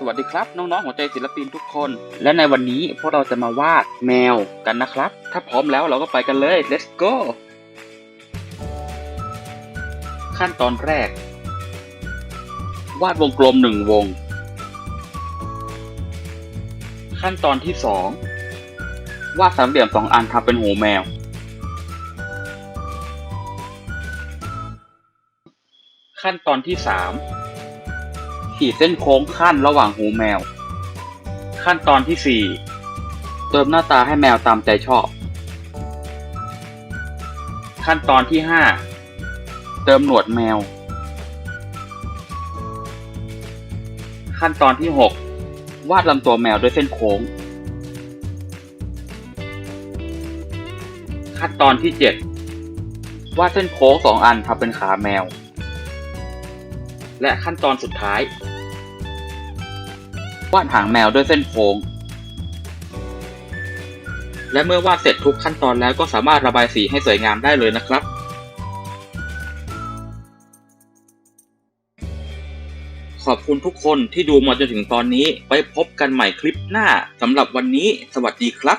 สวัสดีครับ น้องๆหัวใจศิลปินทุกคน และในวันนี้พวกเราจะมาวาดแมวกันนะครับ ถ้าพร้อมแล้วเราก็ไปกันเลย let's go ขั้นตอนแรก วาดวงกลมหนึ่งวง ขั้นตอนที่สองวาดสามเหลี่ยมสองอันทำเป็นหูแมว ขั้นตอนที่สาม ขีดเส้นโค้งขั้นระหว่างหูแมว ขั้นตอนที่สี่เติมหน้าตาให้แมวตามใจชอบ ขั้นตอนที่ห้าเติมหนวดแมว ขั้นตอนที่หกวาดลำตัวแมวด้วยเส้นโค้ง ขั้นตอนที่เจ็ดวาดเส้นโค้งสองอันทำเป็นขาแมวและขั้นตอนสุดท้าย วาดหางแมวด้วยเส้นโค้ง และเมื่อวาดเสร็จทุกขั้นตอนแล้วก็สามารถระบายสีให้สวยงามได้เลยนะครับ ขอบคุณทุกคนที่ดูมาจนถึงตอนนี้ ไว้พบกันใหม่คลิปหน้าสำหรับวันนี้ สวัสดีครับ